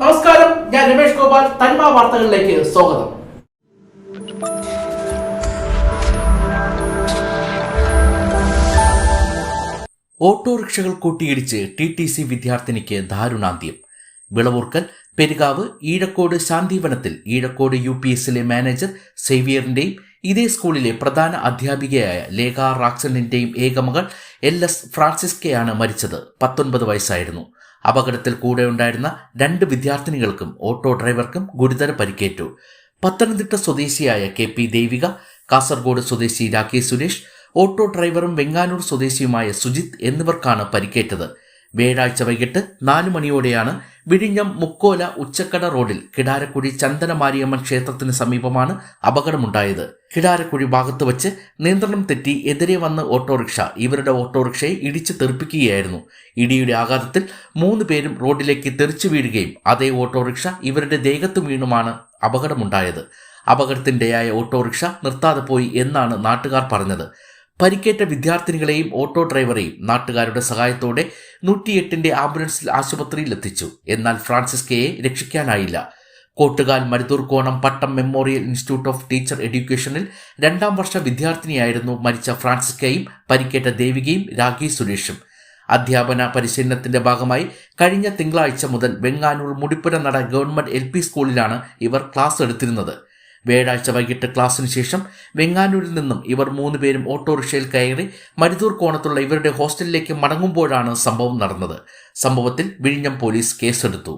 നമസ്കാരം ഞാൻ രമേഷ് ഗോപാൽ തന്മ വാർത്തകളിലേക്ക് സ്വാഗതം. ഓട്ടോറിക്ഷകൾ കൂട്ടിയിടിച്ച് ടി ടി സി വിദ്യാർത്ഥിനിക്ക് ദാരുണാന്ത്യം. വിളവൂർക്കൽ പെരുകാവ് ഈഴക്കോട് ശാന്തിവനത്തിൽ ഈഴക്കോട് യു പി എസിലെ മാനേജർ സേവിയറിന്റെയും ഇതേ സ്കൂളിലെ പ്രധാന അധ്യാപികയായ ലേഖ റാക്സണിന്റെയും ഏകമകൾ എൽ എസ് ഫ്രാൻസിസ്കയാണ് മരിച്ചത്. പത്തൊൻപത് വയസ്സായിരുന്നു. അപകടത്തിൽ കൂടെ ഉണ്ടായിരുന്ന രണ്ട് വിദ്യാർത്ഥിനികൾക്കും ഓട്ടോ ഡ്രൈവർക്കും ഗുരുതര പരിക്കേറ്റു. പത്തനംതിട്ട സ്വദേശിയായ കെ പി ദേവിക കാസർഗോഡ് സ്വദേശി രാകേഷ് സുരേഷ് ഓട്ടോ ഡ്രൈവറും വെങ്ങാനൂർ സ്വദേശിയുമായ സുജിത് എന്നിവർക്കാണ് പരിക്കേറ്റത്. വ്യാഴാഴ്ച വൈകിട്ട് നാലു മണിയോടെയാണ് വിഴിഞ്ഞം മുക്കോല ഉച്ചക്കട റോഡിൽ കിടാരക്കുഴി ചന്ദനമാരിയമ്മൻ ക്ഷേത്രത്തിന് സമീപമാണ് അപകടമുണ്ടായത്. കിടാരക്കുഴി ഭാഗത്ത് വച്ച് നിയന്ത്രണം തെറ്റി എതിരെ വന്ന ഓട്ടോറിക്ഷ ഇവരുടെ ഓട്ടോറിക്ഷയെ ഇടിച്ചു തെറിപ്പിക്കുകയായിരുന്നു. ഇടിയുടെ ആഘാതത്തിൽ മൂന്ന് പേരും റോഡിലേക്ക് തെറിച്ചു വീഴുകയും അതേ ഓട്ടോറിക്ഷ ഇവരുടെ ദേഹത്ത് വീണുമാണ് അപകടമുണ്ടായത്. അപകടത്തിന്റെയായ ഓട്ടോറിക്ഷ നിർത്താതെ പോയി എന്നാണ് നാട്ടുകാർ പറഞ്ഞത്. പരിക്കേറ്റ വിദ്യാർത്ഥിനികളെയും ഓട്ടോ ഡ്രൈവറെയും നാട്ടുകാരുടെ സഹായത്തോടെ നൂറ്റിയെട്ടിന്റെ ആംബുലൻസിൽ ആശുപത്രിയിൽ എത്തിച്ചു. എന്നാൽ ഫ്രാൻസിസ്കയെ രക്ഷിക്കാനായില്ല. Kottukal Maruthoorkonam Pattom memorial institute of teacher എഡ്യൂക്കേഷനിൽ രണ്ടാം വർഷ വിദ്യാർത്ഥിനിയായിരുന്നു മരിച്ച ഫ്രാൻസിസ്കയും പരിക്കേറ്റ ദേവികയും രാഖി സുരേഷും. അധ്യാപന പരിശീലനത്തിന്റെ ഭാഗമായി കഴിഞ്ഞ തിങ്കളാഴ്ച മുതൽ വെങ്ങാനൂർ മുടിപ്പുര നട ഗവൺമെന്റ് എൽ സ്കൂളിലാണ് ഇവർ ക്ലാസ് എടുത്തിരുന്നത്. വ്യാഴാഴ്ച വൈകിട്ട് ക്ലാസ്സിന് ശേഷം വെങ്ങാനൂരിൽ നിന്നും ഇവർ മൂന്നുപേരും ഓട്ടോറിക്ഷയിൽ കയറി മരുതൂർ കോണത്തുള്ള ഇവരുടെ ഹോസ്റ്റലിലേക്ക് മടങ്ങുമ്പോഴാണ് സംഭവം നടന്നത്. സംഭവത്തിൽ വിഴിഞ്ഞം പോലീസ് കേസെടുത്തു.